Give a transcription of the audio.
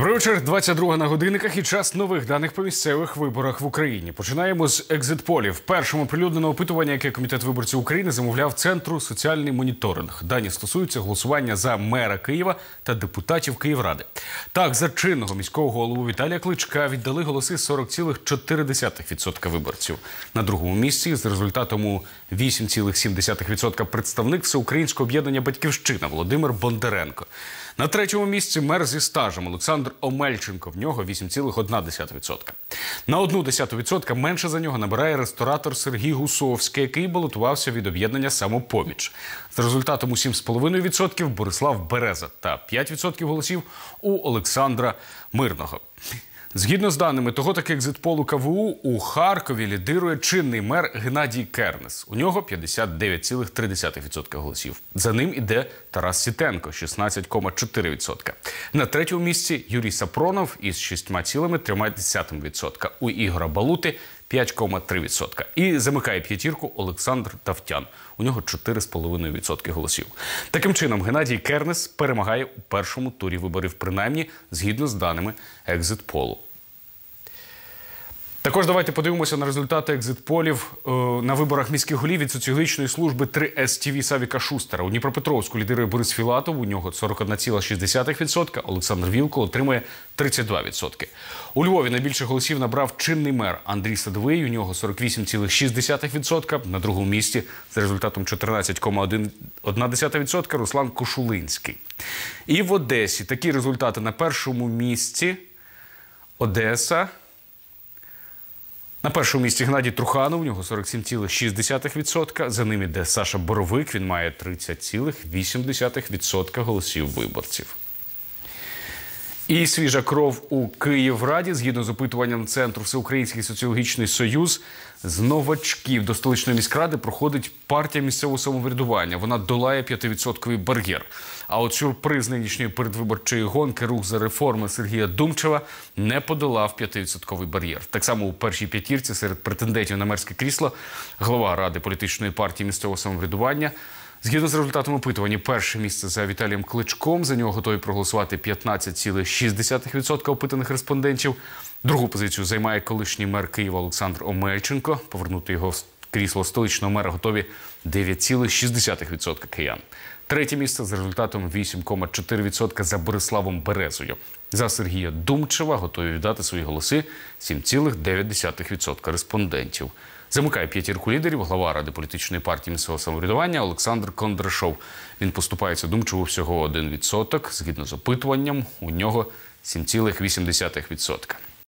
Добрий вечір. 22 на годинниках і час нових даних по місцевих виборах в Україні. Починаємо з екзитполів. Першому оприлюднено опитування, яке комітет виборців України замовляв центру соціальний моніторинг. Дані стосуються голосування за мера Києва та депутатів Київради. Так, за чинного міського голову Віталія Кличка віддали голоси 40,4% виборців. На другому місці з результатом у 8,7% представник всеукраїнського об'єднання Батьківщина Володимир Бондаренко. На третьому місці мер зі стажем Олександр Омельченко. В нього 8,1%. На одну десяту відсотка менше за нього набирає ресторатор Сергій Гусовський, який балотувався від об'єднання самопоміч. З результатом у 7,5% Борислав Береза та 5% голосів у Олександра Мирного. Згідно з даними того таки екзитполу КВУ, у Харкові лідирує чинний мер Геннадій Кернес. У нього 59,3% голосів. За ним іде Тарас Сітенко 16,4%. На третьому місці Юрій Сапронов із 6,3%. У Ігора Балути 5,3%. І замикає п'ятірку Олександр Тавтян. У нього 4,5% голосів. Таким чином, Геннадій Кернес перемагає у першому турі виборів, принаймні згідно з даними екзитполу. Також давайте подивимося на результати екзитполів е, на виборах міських голів від соціологічної служби 3С ТВ Савіка Шустера. У Дніпропетровську лідирує Борис Філатов. У нього 41,6%. Олександр Вілко отримує 32%. У Львові найбільше голосів набрав чинний мер Андрій Садовий. У нього 48,6%. На другому місці з результатом 14,1% Руслан Кошулинський. І в Одесі такі результати на першому місці. Одеса. На першому місці Геннадій Труханов, у нього 47,6%. За ним іде Саша Боровик, він має 30,8% голосів виборців. І свіжа кров у Київраді, згідно з опитуванням центру Всеукраїнський соціологічний союз, з новачків до столичної міськради проходить партія місцевого самоврядування. Вона долає 5% бар'єр. А от сюрприз нинішньої передвиборчої гонки рух за реформи Сергія Думчева не подолав 5% бар'єр. Так само у першій п'ятірці серед претендентів на мерське крісло глава ради політичної партії місцевого самоврядування. Згідно з результатом опитування, перше місце за Віталієм Кличком. За нього готові проголосувати 15,6% опитаних респондентів. Другу позицію займає колишній мер Києва Олександр Омельченко. Повернути його в крісло столичного мера готові 9,6% киян. Третє місце з результатом 8,4% за Бориславом Березою. За Сергія Думчева готові віддати свої голоси 7,9% респондентів. Замикає п'ятірку лідерів глава ради політичної партії місцевого самоврядування Олександр Кондрашов. Він поступається Думчеву всього 1%. Згідно з опитуванням, у нього 7,8%.